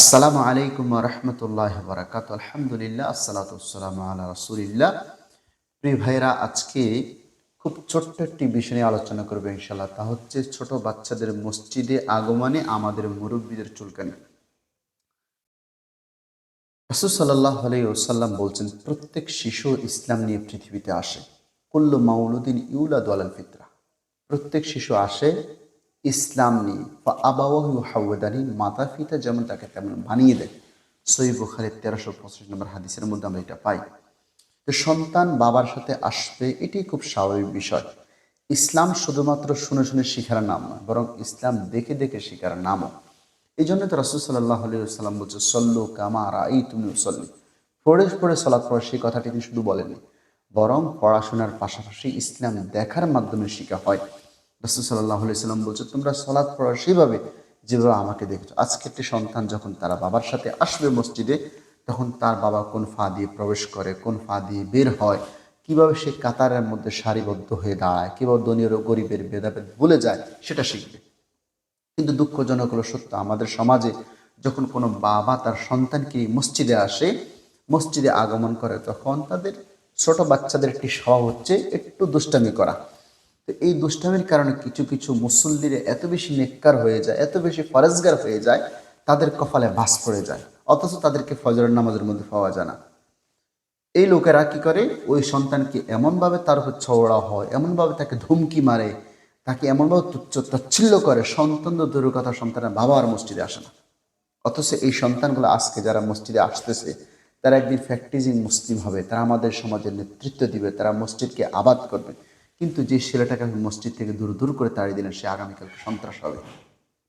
আসসালামু আলাইকুম রহমতুল্লাহ বরাকাত আলহামদুলিল্লাহ আসসালাতাম আল্লাহ রসুলিল্লাহ। প্রিয় ভাইরা আজকে খুব ছোট্ট একটি বিষয় নিয়ে আলোচনা করবে ইনশাল্লাহ তা হচ্ছে ছোট বাচ্চাদের মসজিদে আগমনে আমাদের মুরব্বীদের চুলকানি। রসুল সাল্লাহ আলাইসাল্লাম বলছেন, প্রত্যেক শিশু ইসলাম নিয়ে পৃথিবীতে আসে। কুল্লু মাউলুদ্দিন ইউলাদ আলাল ফিতরা। প্রত্যেক শিশু আসে ইসলাম নিয়ে বা আবাহু হাউদানি মাতা পিতা যেমন তাকে তেমন বানিয়ে দেয়। সই বুখারের তেরোশো পঁচিশ নম্বর হাদিসের মধ্যে আমরা এটা পাই। তো সন্তান বাবার সাথে আসবে এটি খুব স্বাভাবিক বিষয়। ইসলাম শুধুমাত্র শুনে শুনে শিখার নাম নয়, বরং ইসলাম দেখে দেখে শিখার নামও। এই জন্য তো রসুল সাল্লাহ সাল্লাম বলছে, সল্লু কামারা এই তুমি সল্লি পড়ে পড়ে সলাৎ পড়া সেই কথাটি তিনি শুধু বলেনি বরং পড়াশোনার পাশাপাশি ইসলাম দেখার মাধ্যমে শিখা হয়। রসুল সাল্লাহ সাল্লাম বলছে, তোমরা সলাৎ পড়া সেভাবে যেভাবে আমাকে দেখছ। আজকে একটি সন্তান যখন তারা বাবার সাথে আসবে মসজিদে, তখন তার বাবা কোন ফা দিয়ে প্রবেশ করে, কোন ফা দিয়ে বের হয়, কীভাবে সে কাতারের মধ্যে সারিবদ্ধ হয়ে দাঁড়ায়, কীভাবে দনীয় গরিবের ভেদাভেদ ভুলে যায়, সেটা শিখবে। কিন্তু দুঃখজনক হলো সত্য, আমাদের সমাজে যখন কোনো বাবা তার সন্তানকে মসজিদে আসে, মসজিদে আগমন করে, তখন তাদের ছোট বাচ্চাদের একটি স্বভাব হচ্ছে একটু দুষ্টামি করা। তো এই দুষ্টামির কারণে কিছু কিছু মুসল্লিরা এত বেশি নেককার হয়ে যায়, এত বেশি ফরেজগার হয়ে যায়, তাদের কপালে বাস পড়ে যায়। অথচ তাদেরকে ফজরের নামাজের মধ্যে পাওয়া যায় না। এই লোকেরা কি করে? ওই সন্তানকে এমনভাবে তার উপর ছড়া হয়, এমনভাবে তাকে ধুমকি মারে, তাকে এমনভাবে তুচ্ছ তাচ্ছিল্য করে, সন্তান তো দূরের কথা, সন্তানের বাবা আর মসজিদে আসে না। অথচ এই সন্তানগুলো আজকে যারা মসজিদে আসতেছে, তারা একদিন ফ্যাক্টিজিং মুসলিম হবে, তারা আমাদের সমাজের নেতৃত্ব দিবে, তারা মসজিদকে আবাদ করবে। কিন্তু যে ছেলেটাকে আপনি মসজিদ থেকে দূর দূর করে তাড়িয়ে দিলেন, সে আগামীকালকে সন্ত্রাস হবে।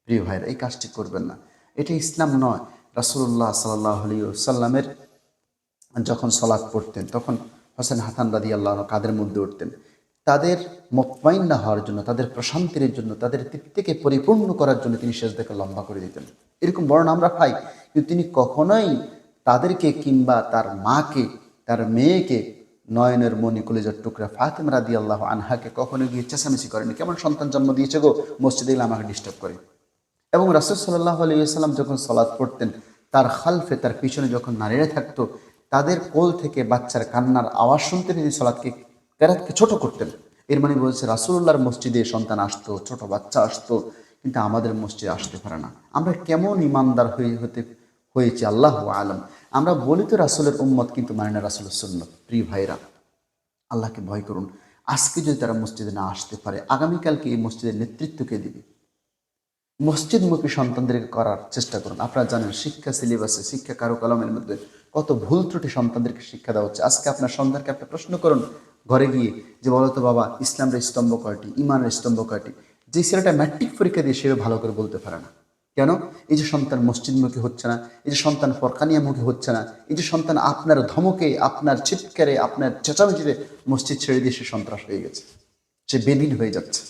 প্রিয় ভাইরা, এই কাজটি করবেন না। এটা ইসলাম নয়। রাসুল্লাহ সাল্লাহ সাল্লামের যখন সলাৎ পড়তেন, তখন হোসেন হাসান রাদি আল্লাহ কাদের মধ্যে উঠতেন? তাদের মতমাইন্না হওয়ার জন্য, তাদের প্রশান্তির জন্য, তাদের তৃপ্তিকে পরিপূর্ণ করার জন্য তিনি শেষদেরকে লম্বা করে দিতেন। এরকম বর্ণ আমরা পাই। কিন্তু তিনি কখনোই তাদেরকে কিংবা তার মাকে, তার মেয়েকে নয়নের মণি কলেজের টুকরা ফাতেম রাদি আল্লাহ আনহাকে কখনো গিয়ে চেঁচামেচি করেনি। কেমন সন্তান জন্ম দিয়েছে গো? মসজিদে গেলে আমাকে ডিস্টার্ব করে। এবং রাসুল সাল্লাহ আলিয়াল্লাম যখন সলাদ পড়তেন, তার খালফে, তার পিছনে যখন নারীরা থাকতো, তাদের কোল থেকে বাচ্চার কান্নার আওয়াজ শুনতে তিনি সলাদকে কেরাতকে ছোট করতেন। এর মানে বলছে রাসুল্লাহর মসজিদে সন্তান আসতো, ছোট বাচ্চা আসতো, কিন্তু আমাদের মসজিদে আসতে পারে না। আমরা কেমন ইমানদার হয়ে হতে হয়েছে, আল্লাহ আলম। আমরা বলি তো রাসুলের উম্মত, কিন্তু মানে না রাসুলের সুন্নত। প্রিয় ভাইরা আল্লাহকে ভয় করুন। আজকে যদি তারা মসজিদে না আসতে পারে, আগামীকালকে এই মসজিদের নেতৃত্বকে দিবে? মসজিদমুখী সন্তানদেরকে করার চেষ্টা করুন। আপনারা জানেন, শিক্ষা সিলেবাসে, শিক্ষা কারও কলমের মধ্যে কত ভুল ত্রুটি সন্তানদেরকে শিক্ষা দেওয়া হচ্ছে। আজকে আপনার সন্তানকে একটা প্রশ্ন করুন ঘরে গিয়ে যে, বলো তো বাবা, ইসলামের স্তম্ভ কয়টি? ইমানের স্তম্ভ কয়টি? যে, ছেলেটা ম্যাট্রিক পরীক্ষা দিয়ে সেভাবে ভালো করে বলতে পারে না। কেন? এই যে সন্তান মসজিদমুখী হচ্ছে না, এই যে সন্তান ফরকানিয়ামুখী হচ্ছে না, এই যে সন্তান আপনার ধমকে, আপনার চিৎকারে, আপনার চেঁচামেচিতে মসজিদ ছেড়ে দিয়ে সে সন্ত্রাস হয়ে গেছে, সে বেদিন হয়ে যাচ্ছে।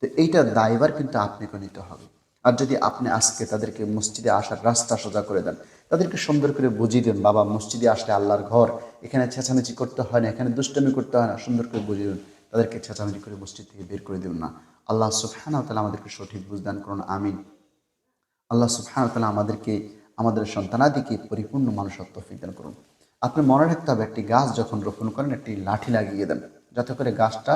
তো এইটা দায়বার কিন্তু আপনাকে নিতে হবে। আর যদি আপনি আজকে তাদেরকে মসজিদে আসার রাস্তা সোজা করে দেন, তাদেরকে সুন্দর করে বুঝিয়ে দেন, বাবা, মসজিদে আসলে আল্লাহর ঘর, এখানে চেঁচামেচি করতে হয় না, এখানে দুষ্টমি করতে হয় না, সুন্দর করে বুঝিয়ে দেন, তাদেরকে চেঁচামেচি করে মসজিদ থেকে বের করে দেবেন না। আল্লাহ সুফহানা তালা আমাদেরকে সঠিক বুঝদান করুন, আমিন। আল্লাহ সুফহান তালা আমাদেরকে, আমাদের সন্তানাদিকে পরিপূর্ণ মানুষত্ব ফিদান করুন। আপনি মনে রাখতে হবে, একটি গাছ যখন রোপণ করেন, একটি লাঠি লাগিয়ে দেন, যাতে করে গাছটা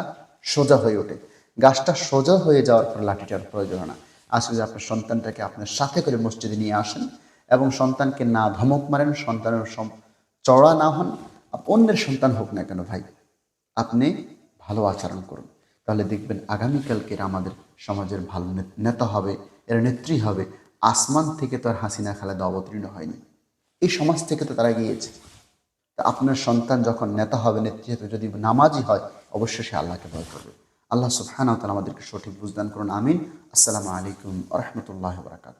সোজা হয়ে ওঠে। গাছটা সোজা হয়ে যাওয়ার পর লাঠিটার প্রয়োজন না। আজকে যে আপনার সন্তানটাকে আপনার সাথে করে মসজিদে নিয়ে আসেন এবং সন্তানকে না ধমক মারেন, সন্তানের চড়া না হন অন্যের সন্তান হোক না কেন ভাই, আপনি ভালো আচরণ করুন। তাহলে দেখবেন আগামীকালকের আমাদের সমাজের ভালো নেতা হবে, এর নেত্রী হবে আসমান থেকে তো আর হাসিনা খালেদা অবতীর্ণ হয়নি। এই সমাজ থেকে তো তারা গিয়েছে আপনার সন্তান যখন নেতা হবে, নেতৃত্ব যদি নামাজি হয়, অবশ্যই সে আল্লাহকে ভয় করবে। আল্লাহ ওয়া আমাদেরকে সঠিক বুঝদান করুন। আমিন। আসসালামু আলাইকুম রহমতুল্লাহ বারাকাতুহু।